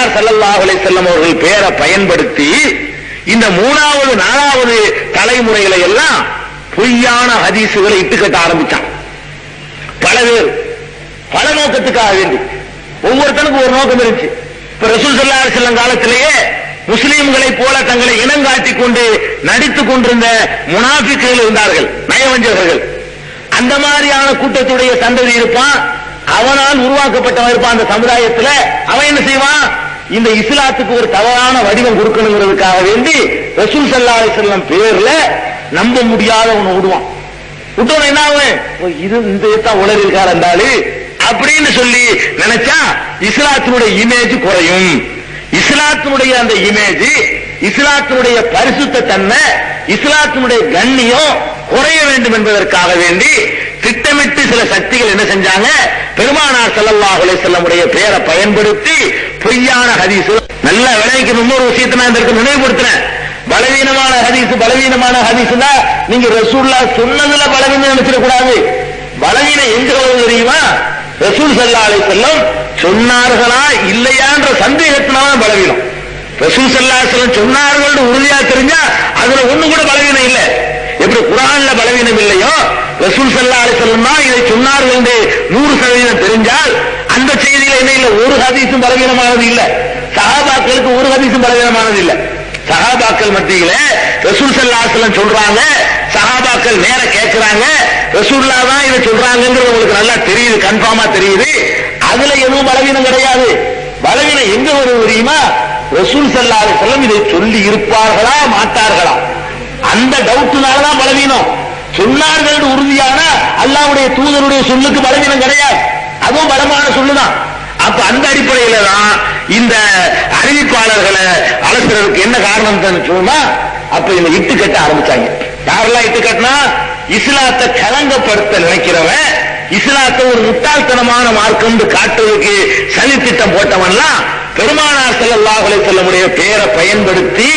பெருமானார் ஸல்லல்லாஹு அலைஹி அவர்கள் பேரை பயன்படுத்தி இந்த மூணாவது நாலாவது தலைமுறைகளை எல்லாம் பொய்யான ஹதீசுகளை இட்டுக்கட்ட ஆரம்பிச்சான் பல பேர். பல நோக்கத்துக்காக வேண்டி. ஒவ்வொருத்தனுக்கும் ஒரு நோக்கம் இருந்துச்சு. இப்ப ரசூல் ஸல்லல்லாஹு செல்லம் காலத்திலேயே முஸ்லீம்களை போல தங்களை இனங்காட்டிக் கொண்டு நடித்துக் கொண்டிருந்த முனாபிக்குகள் இருந்தார்கள் நயவஞ்சகர்கள். அந்த மாதிரியான கூட்டத்துடைய சந்ததி இருப்பான். அவனால் உருவாக்கப்பட்டவன் இருப்பான் அந்த சமுதாயத்தில். அவன் என்ன செய்வான்? இந்த இஸ்லாத்துக்கு ஒரு தவறான வடிவம் கொடுக்கணுங்கிறதுக்காக வேண்டி ரசூல் சல்லா அலைஹி பேர்ல நம்ப முடியாத ஒண்ணு விடுவான் விட்டோம் என்ன ஆகும் இது இந்த தான் உலக இருக்கார் இருந்தாலு அப்படின்னு சொல்லி நினைச்சா இஸ்லாத்தினுடைய இமேஜ் குறையும். இஸ்லாத்தினுடைய அந்த இமேஜ் இஸ்லாத்தினுடைய பரிசுத்த தன்மை இஸ்லாத்தினுடைய கண்ணியம் குறைய வேண்டும் என்பதற்காக வேண்டி திட்டமிட்டு சில சக்திகள் என்ன செஞ்சாங்க? பெருமானார் செல்லல்லாஹுலே செல்லமுடைய பெயரை பயன்படுத்தி பொய்யான ஹதீஸ். நல்ல விளைவிக்கு இன்னொரு விஷயத்தை நான் இதற்கு நினைவுபடுத்தினேன் பலவீனமான ஹதீஸ் பலவீனமான ஹதீஸ்னா நீங்க ரசூல்லா சொன்னதுல பலவீனம் நினைச்சிட கூடாது பலவீனம் எங்க வருது தெரியுமா? ரசூல் சல்லா அலை செல்லம் சொன்னார்களா இல்லையான்ற சந்தேகத்தினால பலவீனம். ரசூல் சல்லா செல்லம் சொன்னார்கள் உறுதியா தெரிஞ்சா அதுல ஒண்ணு கூட பலவீனம் இல்லை. எப்படி குரான்ல பலவீனம் இல்லையோ? ரசூல் சல்லா அலை செல்லம் தான் இதை சொன்னார்கள் என்று நூறு சதவீதம் தெரிஞ்சால் அந்த செய்தியில என்ன இல்ல? ஒரு ஹதீஸும் பலவீனமானது இல்ல. சஹாபாக்களுக்கு ஒரு ஹதீஸும் பலவீனமானது இல்ல. சஹாபாக்கள் மத்தியில ரசூல் ஸல்லல்லாஹு சொல்றாங்க. சஹாபாக்கள் நேர கேட்கிறாங்க. ரசூல்லா தான் இதை சொல்றாங்கிறது உங்களுக்கு நல்லா தெரியுது கன்ஃபார்மா தெரியுது. அதுல எதுவும் பலவீனம் கிடையாது. பலவீனம் எங்க வரும் தெரியுமா? ரசூல் சல்லாத செல்லம் இதை சொல்லி இருப்பார்களா மாட்டார்களா? அந்த டவுட்னால தான் பலவீனம். சொன்னார்கள் உறுதியான அல்லாவுடைய தூதருடைய சொல்லுக்கு பலவீனம் கிடையாது. அதுவும் பலமான சொல்லுதான். அப்ப அந்த அடிப்படையில தான் இந்த அறிவிப்பாளர்களை அலசுறதுக்கு என்ன காரணம் சொன்னா அப்ப இந்த இட்டு கட்ட ஆரம்பிச்சாங்க. யாரெல்லாம் இட்டு கட்டினா? இஸ்லாத்தை கலங்கப்படுத்த நினைக்கிறவன் இஸ்லாத்தை ஒரு முட்டாள்தனமான மார்க்கம் காட்டுவதற்கு சனி திட்டம் போட்டவன்லாம் பெருமானார் ஸல்லல்லாஹு செல்லமுடைய பெயரை பயன்படுத்தி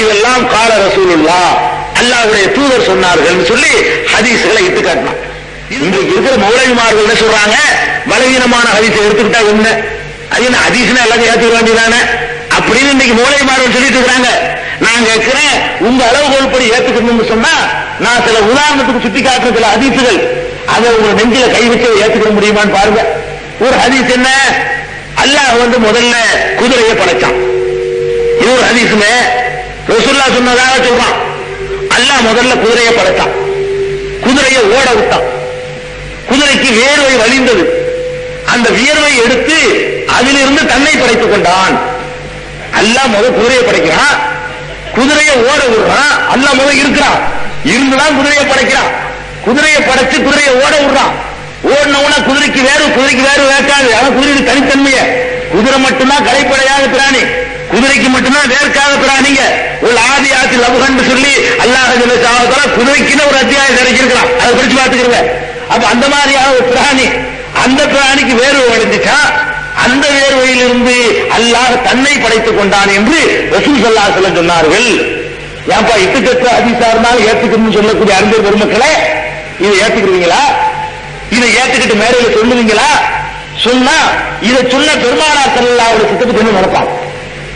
இதெல்லாம் கால ரசூலுல்லாஹ் அல்லாஹ்வுடைய தூதர் சொன்னார்கள் சொல்லி ஹதீஸ்களை இட்டு காட்டினான். இன்றைக்கு இருக்கிற மௌலவிமார்கள் என்ன சொல்றாங்க பலவீனமான ஹதீஸை எடுத்துக்கிட்டா என்ன? அது என்ன ஹதீஸ்னா எல்லாத்தையும் ஏற்றுக்க வேண்டியதானே அப்படின்னு இன்னைக்கு மௌலவிமார்கள் சொல்லிட்டு இருக்காங்க நான் கேட்கிறேன் உங்க அளவுகோல் படி ஏத்துக்கணும்னு சொன்னா நான் சில உதாரணத்துக்கு சுட்டி காட்டுற சில அதிசுகள் அதை உங்க நெஞ்சில கை வச்சு ஏத்துக்கிற முடியுமான்னு பாருங்க. ஒரு ஹதீஸ் என்ன? அல்லாஹ் வந்து முதல்ல குதிரையை படைச்சான். இது ஒரு ஹதீஸுங்க ரசூல்லா சொன்னதாக சொல்றான். அல்லாஹ் முதல்ல குதிரையை படைச்சான். குதிரையை ஓட விட்டான். குதிரைக்கு வேர்வை வழிந்தது. அந்த வியர்வை எடுத்து அதிலிருந்து தன்னை படைத்துக் கொண்டான். அல்லா முத குதிரையை படைக்கிறான் குதிரையை ஓட விடுறான் அல்லா முத இருக்கிறான் இருந்துதான் குதிரையை படைக்கிறான் குதிரையை படைச்சு குதிரையை ஓட விடுறான் ஓடினவுன குதிரைக்கு வேறு குதிரைக்கு வேறு வேர்க்காது. ஆனா குதிரைக்கு தனித்தன்மைய. குதிரை மட்டும்தான் கலைப்படையாக பிராணி. குதிரைக்கு மட்டும்தான் வேர்க்காத பிராணிங்க. உள்ள ஆதி ஆத்தி லபுகன்னு சொல்லி அல்லாஹ் குதிரைக்குன்னு ஒரு அத்தியாயம் இறக்கிருக்கிறான் அதை படிச்சு பார்த்துக்கிறங்க அப்ப அந்த மாதிரியான ஒரு பிராணி. அந்த பிராணிக்கு வேர்வை அடைஞ்சிச்சா அந்த வேர்வையிலிருந்து அல்லாஹ் தன்னை படைத்துக் கொண்டான் என்று ரசூல் சொல்லா சொல்ல சொன்னார்கள். ஏன்பா இட்டுக்கட்டு அதிசா இருந்தாலும் ஏத்துக்கணும்னு சொல்லக்கூடிய அறிஞர் பெருமக்களே இதை ஏத்துக்கிறீங்களா? இதை ஏத்துக்கிட்டு மேடையில சொல்லுவீங்களா? சொன்னா இதை சொன்ன பெருமானார் ஸல்லல்லாஹு அலைஹி திட்டத்துக்கு என்ன நடப்பான்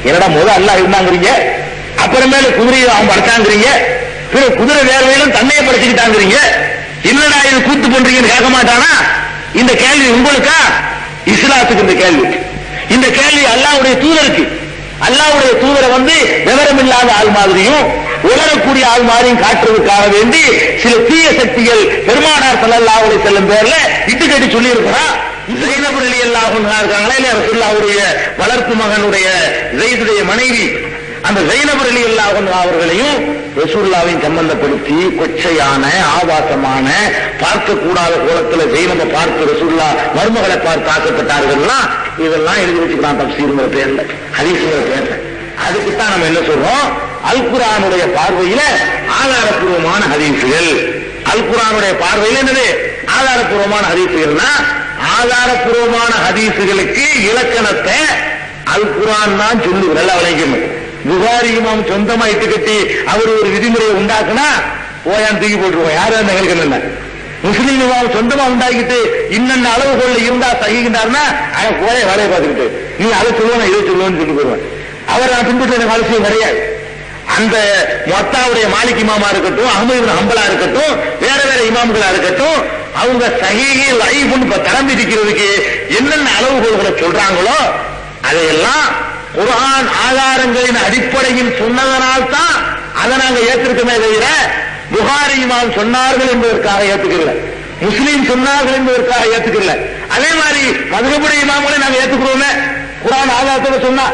என்னடா முத அல்லாஹ் இருந்தாங்கிறீங்க? அப்புறமேல குதிரையை அவன் படைச்சாங்கிறீங்க? பிற குதிரை வேர்வையிலும் தன்னையை படைச்சுக்கிட்டாங்கிறீங்க? என்னடா இது கூத்து பண்றீங்கன்னு கேட்க மாட்டானா? இந்த கேள்வி உங்களுக்கா? இஸ்லாத்துக்கு இந்த கேள்வி. இந்த கேள்வி அல்லாவுடைய தூதருக்கு. அல்லாவுடைய தூதரை வந்து விவரம் இல்லாத ஆள் மாதிரியும் உணரக்கூடிய ஆள் மாதிரியும் காட்டுறதுக்காக வேண்டி சில தீய சக்திகள் பெருமானார் செல்லல்லாவுடைய செல்லும் பேர்ல இட்டுக்கட்டி சொல்லி இருக்கிறான் ஜெயினப் ரலியல்லாஹு இருக்காங்களா இல்லையா ரசுல்லாவுடைய வளர்ப்பு மகனுடைய ஜெயிதுடைய மனைவி அந்த ஜெயினப் ரலியல்லாஹு அவர்களையும் ரசூல்லாவையும் சம்பந்தப்படுத்தி கொச்சையான ஆபாசமான பார்க்கக்கூடாத கோலத்துல ஜெயினப பார்த்து ரசூல்லா மருமகளை பார்த்து ஆக்கப்பட்டார்கள்லாம் இதெல்லாம் எழுதி வச்சுக்கலாம் தப்சீருங்கிற பேர்ல ஹதீஸுங்கிற பேர்ல. அதுக்குத்தான் நம்ம என்ன சொல்றோம்? அல் குரானுடைய பார்வையில ஆதாரப்பூர்வமான ஹதீசுகள் அல் குரானுடைய பார்வையில் என்னது? ஆதாரப்பூர்வமான ஹதீசுகள்னா ஆதாரப்பூர்வமான ஹதீசுகளுக்கு இலக்கணத்தை அல் குரான் தான் சொல்லு நல்லா விளைக்கணும் புகாரி இமாம் சொந்தமா இட்டு கட்டி அவர் ஒரு விதிமுறையை உண்டாக்குனா போயான் தூக்கி போட்டுருவோம். யாரும் அந்த கேட்கணும் முஸ்லீம் இமாம் சொந்தமா உண்டாக்கிட்டு இன்னென்ன அளவுகோல்ல இருந்தா சகிக்கின்றாருன்னா அவன் போய வேலையை பார்த்துக்கிட்டு நீ அதை சொல்லுவேன் இதை சொல்லுவேன்னு சொல்லி போடுவேன். அவர் நான் பின்பற்ற எனக்கு அவசியம் கிடையாது. அந்த மொத்தாவுடைய மாலிக் இமாமா இருக்கட்டும் அகமது அம்பலா ஹம்பலா இருக்கட்டும் வேற வேற இமாம்களா இருக்கட்டும் அவங்க சஹீஹி லைஃப்னு தரம் இருக்கிறதுக்கு என்னென்ன அளவுகோல்களை சொல்றாங்களோ அதையெல்லாம் குரான் ஆதாரங்களின் அடிப்படையில் சொன்னதனால் தான் அதை நாங்க ஏற்றிருக்கமே தவிர புகாரி இமாம் சொன்னார்கள் என்பதற்காக ஏத்துக்கல முஸ்லீம் சொன்னார்கள் என்பதற்காக ஏத்துக்கல அதே மாதிரி மதுரபுடைய இமாம்களை நாங்க ஏத்துக்கிறோமே. குரான் ஆதாரத்தில் சொன்னா